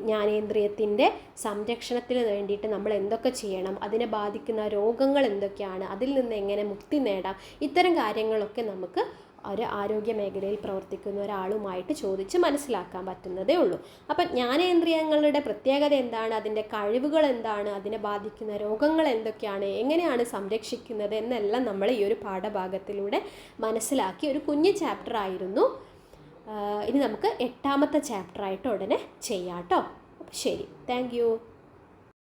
ജ്ഞാനേന്ദ്രിയത്തിന്റെ സംരക്ഷണത്തിന് വേണ്ടിയിട്ട് നമ്മൾ എന്തൊക്കെ ചെയ്യണം അതിനെ ബാധിക്കുന്ന രോഗങ്ങൾ എന്തൊക്കെയാണ് അതിൽ നിന്ന് എങ്ങനെ മുക്തി നേടാം ഇത്തരം കാര്യങ്ങളൊക്കെ നമുക്ക് ഒരു ആരോഗ്യ മേഖലയിൽ പ്രവർത്തിക്കുന്ന ഒരാളുമായിട്ട് ചോദിച്ച് മനസ്സിലാക്കാൻ പറ്റുന്നതേ ഉള്ളൂ. അപ്പം ജ്ഞാനേന്ദ്രിയങ്ങളുടെ പ്രത്യേകത എന്താണ്? അതിന്റെ കഴിവുകൾ എന്താണ്? അതിനെ ബാധിക്കുന്ന രോഗങ്ങൾ എന്തൊക്കെയാണ്? എങ്ങനെയാണ് സംരക്ഷിക്കുന്നത്? എന്നെല്ലാം നമ്മൾ ഈ ഒരു പാഠഭാഗത്തിലൂടെ മനസ്സിലാക്കി ഒരു കുഞ്ഞു ചാപ്റ്റർ ആയിരുന്നു. ഇനി നമുക്ക് എട്ടാമത്തെ ചാപ്റ്ററായിട്ട് ഉടനെ ചെയ്യാം കേട്ടോ. ശരി. താങ്ക്